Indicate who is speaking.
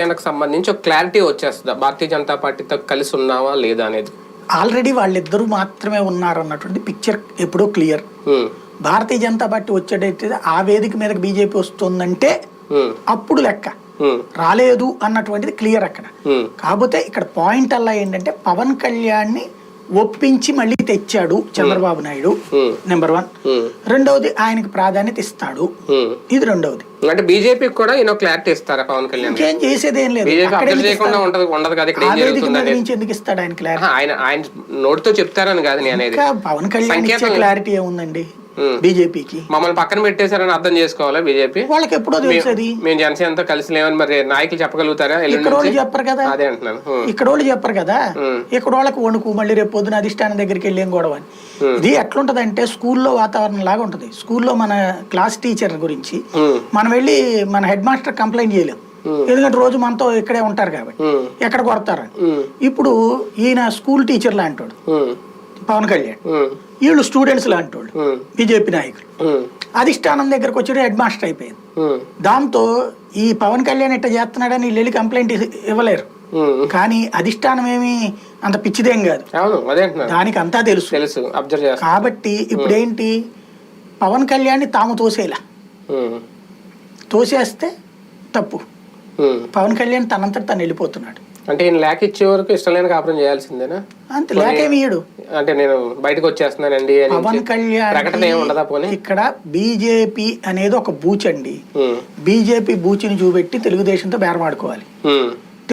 Speaker 1: ఆయనకు సంబంధించి ఒక క్లారిటీ వచ్చేస్తుందా. భారతీయ జనతా పార్టీతో కలిసి ఉన్నావా లేదా అనేది.
Speaker 2: ఆల్రెడీ వాళ్ళిద్దరూ మాత్రమే ఉన్నారన్నటువంటి పిక్చర్ ఎప్పుడో క్లియర్ భారతీయ జనతా పార్టీ వచ్చేటైతే ఆ వేదిక మీదకి బీజేపీ వస్తుందంటే అప్పుడు లెక్క. రాలేదు అన్నటువంటిది క్లియర్ అక్కడ. కాకపోతే ఇక్కడ పాయింట్ అలా ఏంటంటే పవన్ కళ్యాణ్ని ఒప్పించి మళ్ళీ తెచ్చాడు చంద్రబాబు నాయుడు. నెంబర్ వన్ రెండవది ఆయనకి ప్రాధాన్యత ఇస్తాడు. ఇది రెండవది.
Speaker 1: అంటే బీజేపీకి కూడా ఈయన క్లారిటీ ఇస్తారా పవన్ కళ్యాణ్
Speaker 2: ఇంకేం చేసేదేం లేదు.
Speaker 1: బీజేపీ? ఉండదు కదా ఇక్కడ ఏం
Speaker 2: ఎందుకు ఇస్తాడు ఆయన క్లారిటీ
Speaker 1: ఆయన ఆయన నోటితో చెప్తారని కాదు నేను
Speaker 2: పవన్ కళ్యాణ్ క్లారిటీ ఏముందండి. బీజేపీకి
Speaker 1: మమ్మల్ని పక్కన పెట్టేశారని అర్థం చేసుకోవాలా బీజేపీ
Speaker 2: వాళ్ళకి ఎప్పుడో తెలుసది.
Speaker 1: మేము జనసేనతో కలిసి లేవని మరి నాయకులు చెప్పగలుగుతారా ఎల్లుండి
Speaker 2: ఇక్కడ వాళ్ళు? చెప్పరు కదా.
Speaker 1: అదే అంటున్నాను. ఉమ్,
Speaker 2: ఇక్కడ వాళ్ళు చెప్పరు కదా. ఇక్కడ వాళ్ళకి వణుకు మళ్ళీ రేపు పొద్దున అధిష్టానం దగ్గరికి వెళ్ళి గొడవ అని. ఇది ఎట్లుంటది అంటే స్కూల్లో వాతావరణం లాగా ఉంటది. స్కూల్లో మన క్లాస్ టీచర్ గురించి మనం వెళ్ళి మన హెడ్ మాస్టర్ కంప్లైంట్ చేయలేం. ఎందుకంటే రోజు మనతో ఇక్కడే ఉంటారు కాబట్టి. ఎక్కడ కొడతారని.
Speaker 1: ఉమ్,
Speaker 2: ఇప్పుడు ఈయన స్కూల్ టీచర్ లాంటోడు.
Speaker 1: ఉమ్,
Speaker 2: పవన్ కళ్యాణ్. వీళ్ళు స్టూడెంట్స్ లాంటోళ్ళు.
Speaker 1: ఉమ్,
Speaker 2: బీజేపీ నాయకులు. అధిష్టానం దగ్గరకు వచ్చి హెడ్ మాస్టర్ అయిపోయింది దాంతో ఈ పవన్ కళ్యాణ్ ఇట్లా చేస్తున్నాడని వీళ్ళు వెళ్ళి కంప్లైంట్ ఇవ్వలేరు. కానీ అధిష్టానం ఏమి అంత పిచ్చిదేం కాదు. దానికి అంతా తెలుసు.
Speaker 1: తెలుసు
Speaker 2: కాబట్టి ఇప్పుడు ఏంటి పవన్ కళ్యాణ్ని తాము తోసేలా. తోసేస్తే తప్పు. పవన్ కళ్యాణ్ తనంతట తను వెళ్ళిపోతున్నాడు.
Speaker 1: అంటే ఈయన లేక ఇచ్చే వరకు ఇష్టం లేని కాపురం చేయాల్సిందేనా?
Speaker 2: అంతే లేకేమి ఇయ్యడు.
Speaker 1: అంటే నేను బయటకు వచ్చేస్తున్నానండి
Speaker 2: పవన్
Speaker 1: ప్రకటన ఏమి ఉండదా పోనీ?
Speaker 2: కళ్యాణ్ ఇక్కడ బీజేపీ అనేది ఒక బూచ్ అండి. బీజేపీ బూచిని చూపెట్టి తెలుగుదేశంతో బేరమాడుకోవాలి.